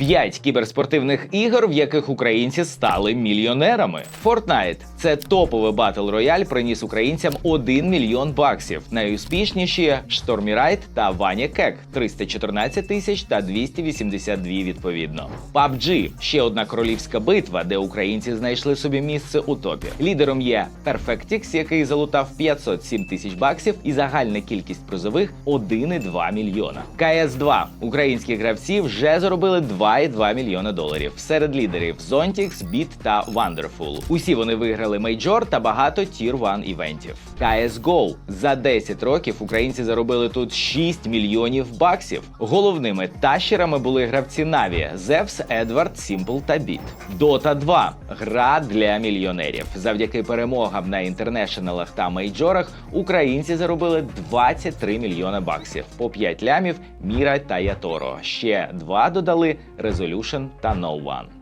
П'ять кіберспортивних ігор, в яких українці стали мільйонерами. Fortnite – це топовий батл рояль, приніс українцям 1 мільйон баксів. Найуспішніші Штормі Райт та Ваня Кек 314 тисяч та 282 відповідно. PUBG – ще одна королівська битва, де українці знайшли собі місце у топі. Лідером є Perfectix, який залутав 507 тисяч баксів, і загальна кількість призових 1,2 мільйона. КС 2 українські гравці вже заробили 2,2 мільйона доларів. Серед лідерів Zontix, Beat та Wonderful. Усі вони виграли мейджор та багато Tier 1 івентів. CSGO. за 10 років українці заробили тут 6 мільйонів баксів. Головними тащерами були гравці Na'Vi, Зевс, Едвард, Simple та Beat. Dota 2 гра для мільйонерів. Завдяки перемогам на інтернешнлах та мейджорах українці заробили 23 мільйона баксів, по 5 лямів Міра та Яторо. Ще два додали Resolution та No One.